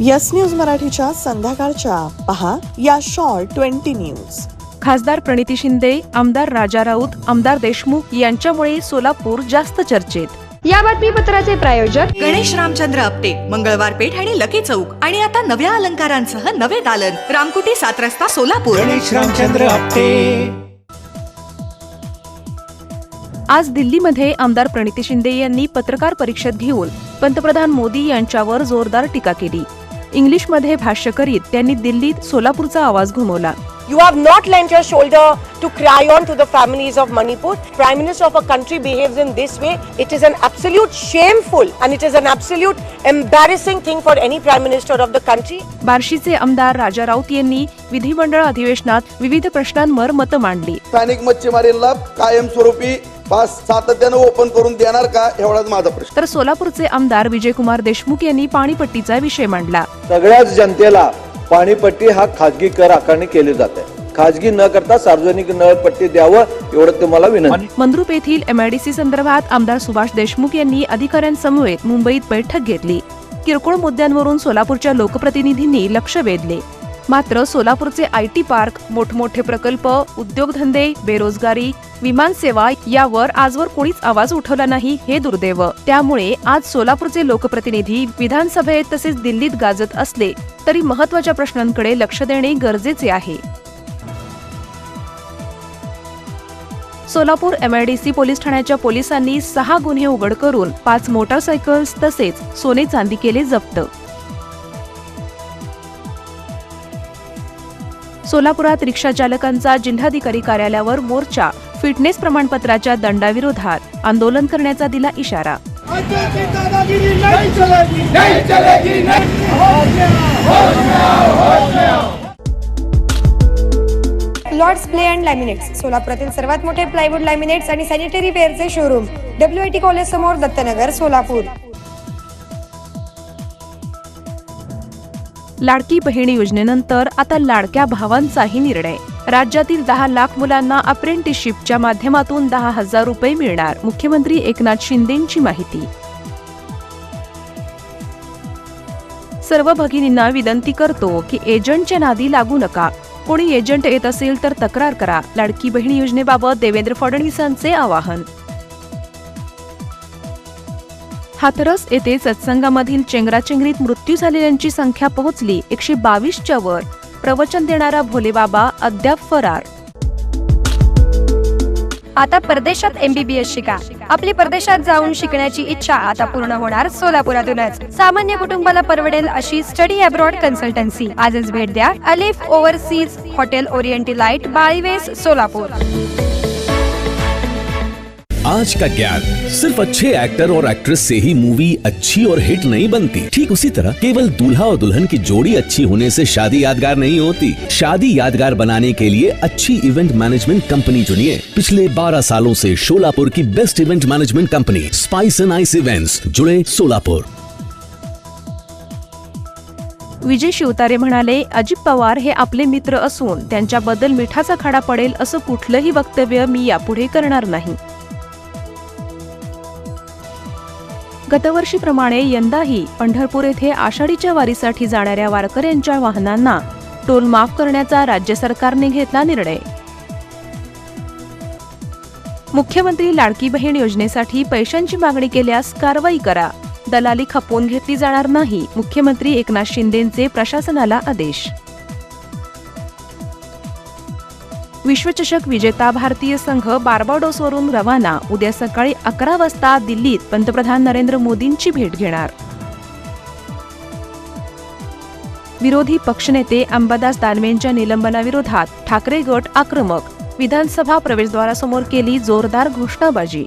Yes news मराठीच्या संध्याकाळच्या. पहा या शॉर्ट ट्वेंटी न्यूज. खासदार प्रणिती शिंदे आमदार राजा राऊत आमदार देशमुख यांच्यामुळे सोलापूर जास्त चर्चेत. या बातमीपत्राचे प्रायोजक गणेश रामचंद्र आपटे मंगळवार पेठ आणि लकी चौक. आणि आता नव्या अलंकारांसह नवे दालन. रामकुटी सात रस्ता सोलापूर. गणेश रामचंद्र आपटे. आज दिल्लीमध्ये आमदार प्रणिती शिंदे यांनी पत्रकार परिषद घेऊन पंतप्रधान मोदी यांच्यावर जोरदार टीका केली. इंग्लिशमध्ये भाष्य करीत त्यांनी दिल्लीत सोलापूरचा आवाज घुमवला. You have not land your shoulder to cry on to the families of Manipur prime minister of a country behave in this way it is an absolute shameful and it is an absolute embarrassing thing for any prime minister of the country बार्शीचे आमदार राजा राऊत यांनी विधिमंडळ अधिवेशनात विविध प्रश्नांवर मतं मांडली. स्थानिक मच्छीमारीला कायम पास सातत्यानं ओपन करून देणार का एवढाच माझा प्रश्न. तर सोलापूरचे आमदार विजयकुमार देशमुख यांनी पाणीपट्टीचा विषय मांडला. सगळ्याच जनतेला पाणीपट्टी हा खाजगी कर आकारणी केली जाते. खाजगी न करता सार्वजनिक नळपट्टी द्यावं एवढं तुम्हाला विनंती. मंद्रुप येथील एमआयडीसी संदर्भात आमदार सुभाष देशमुख यांनी अधिकाऱ्यांसमवेत मुंबईत बैठक घेतली. किरकोळ मुद्द्यांवरून सोलापूरच्या लोकप्रतिनिधींनी लक्ष वेधले. मात्र सोलापूरचे आय टी पार्क मोठमोठे प्रकल्प उद्योगधंदे बेरोजगारी विमानसेवा यावर आजवर कोणीच आवाज उठवला नाही हे दुर्दैव. त्यामुळे आज सोलापूरचे लोकप्रतिनिधी विधानसभेत तसेच दिल्लीत गाजत असले तरी महत्त्वाच्या प्रश्नांकडे लक्ष देणे गरजेचे आहे. सोलापूर एमआयडीसी पोलीस ठाण्याच्या पोलिसांनी सहा गुन्हे उघड करून पाच मोटारसायकल्स तसेच सोने चांदी केले जप्त. सोलापुरात रिक्षा चालकांचा जिल्हाधिकारी कार्यालयावर मोर्चा फिटनेस प्रमाणपत्राच्या दंडाविरोधात आंदोलन करण्याचा दिला इशारा. लॉर्ड्स प्ले अँड लॅमिनेट्स सोलापुरातील सर्वात मोठे प्लायवूड लॅमिनेट्स आणि sanitary वेअरचे showroom W I T college समोर दत्तनगर सोलापूर. लाडकी बहीण योजनेनंतर आता लाडक्या भावांचाही निर्णय. राज्यातील दहा लाख मुलांना अप्रेंटिसशिपच्या माध्यमातून दहा हजार रुपये मिळणार मुख्यमंत्री एकनाथ शिंदेंची माहिती. सर्व भगिनींना विनंती करतो की एजंटच्या नादी लागू नका. कोणी एजंट येत असेल तर तक्रार करा. लाडकी बहीण योजनेबाबत देवेंद्र फडणवीसांचे आवाहन. हाथरस येथे सत्संगामधील चेंगराचेंगरीत मृत्यू झालेल्यांची संख्या पोहोचली एकशे बावीसच्या वर. प्रवचन देणारा भोलेबाबा अद्याप फरार. आता परदेशात एमबीबीएस शिका. आपली परदेशात जाऊन शिकण्याची इच्छा आता पूर्ण होणार सोलापुरातूनच. सामान्य कुटुंबाला परवडेल अशी स्टडी अब्रॉड कन्सल्टन्सी. आजच भेट द्या अलिफ ओव्हरसीज हॉटेल ओरिएंटी लाइट बाळीवेस सोलापूर. आज का ज्ञान सिर्फ़ अच्छे एक्टर और एक्ट्रेस से ही मूवी अच्छी और हिट नहीं बनती। ठीक उसी तरह केवल दूल्हा और दुल्हन की जोड़ी अच्छी होने से शादी यादगार नहीं होती। शादी यादगार बनाने के लिए अच्छी इवेंट मैनेजमेंट कंपनी चुनिए। पिछले 12 सालों से शोलापुर की best event management company spice and ice events जुड़े सोलापुर विजय शिवतारे म्हणाले, अजित पवार हे आपले मित्र असून त्यांच्याबद्दल मिठाचा खाडा पडेल असं कुठलंही वक्तव्य मी यापुढे करणार नाही. गतवर्षीप्रमाणे यंदाही पंढरपूर येथे आषाढीच्या वारीसाठी जाणाऱ्या वारकऱ्यांच्या वाहनांना टोल माफ करण्याचा राज्य सरकारने घेतला निर्णय. मुख्यमंत्री लाडकी बहीण योजनेसाठी पैशांची मागणी केल्यास कारवाई करा. दलाली खपवून घेतली जाणार नाही मुख्यमंत्री एकनाथ शिंदेंचे प्रशासनाला आदेश. विश्वचषक विजेता भारतीय संघ बार्बाडोसवरून रवाना. उद्या सकाळी अकरा वाजता दिल्लीत पंतप्रधान नरेंद्र मोदींची भेट घेणार. विरोधी पक्षनेते अंबादास दानवेंच्या निलंबनाविरोधात ठाकरे गट आक्रमक. विधानसभा प्रवेशद्वारासमोर केली जोरदार घोषणाबाजी.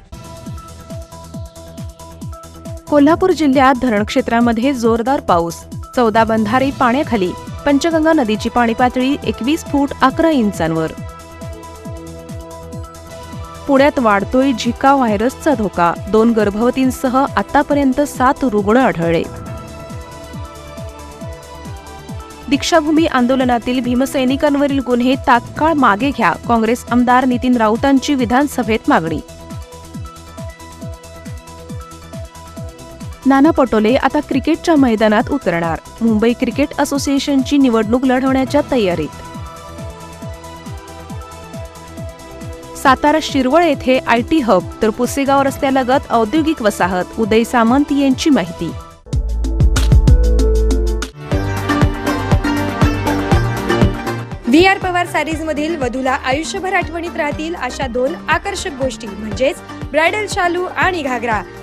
कोल्हापूर जिल्ह्यात धरण क्षेत्रामध्ये जोरदार पाऊस. चौदा बंधारे पाण्याखाली पंचगंगा नदीची पाणी पातळी एकवीस फूट अकरा इंचांवर. पुण्यात वाढतोय झिका व्हायरसचा धोका. दोन गर्भवतींसह आतापर्यंत सात रुग्ण आढळले. दीक्षाभूमी आंदोलनातील भीमसैनिकांवरील गुन्हे तात्काळ मागे घ्या काँग्रेस आमदार नितीन राऊतांची विधानसभेत मागणी नाना पटोले आता क्रिकेटच्या मैदानात उतरणार. मुंबई क्रिकेट असोसिएशनची निवडणूक लढवण्याच्या तयारीत. सातारा शिरवळ येथे आय टी हब तर पुसेगाव रस्त्यालगत औद्योगिक वसाहत उदय सामंत यांची माहिती. व्ही आर पवार सॅरीजमधील वधूला आयुष्यभर आठवणीत राहतील अशा दोन आकर्षक गोष्टी म्हणजेच ब्रायडल शालू आणि घागरा.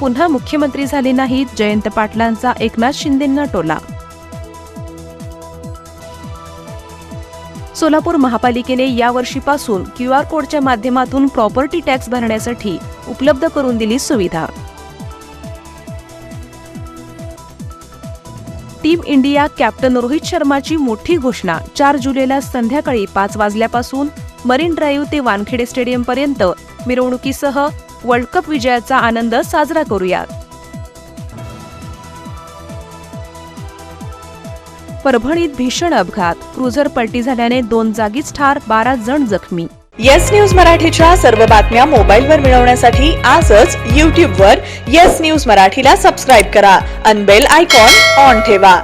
पुन्हा मुख्यमंत्री झाले नाहीत जयंत पाटलांचा एकनाथ शिंदेंना टोला. सोलापूर महापालिकेने यावर्षीपासून क्यू आर कोडच्या माध्यमातून प्रॉपर्टी टॅक्स भरण्यासाठी उपलब्ध करून दिली सुविधा. टीम इंडिया कॅप्टन रोहित शर्माची मोठी घोषणा चार जुलैला संध्याकाळी पाच वाजल्यापासून मरीन ड्राईव्ह ते वानखेडे स्टेडियमपर्यंत मिरवणुकीसह वर्ल्ड कप विजयाचा आनंद साजरा करूयात. परभणीत भीषण अपघात. क्रुझर पलटी झाल्याने दोन जागीच ठार बारा जण जखमी. येस न्यूज मराठीच्या सर्व बातम्या मोबाईलवर मिळवण्यासाठी आजच यूट्यूबवर येस न्यूज मराठीला सबस्क्राईब करा. अनबेल आयकॉन ऑन ठेवा.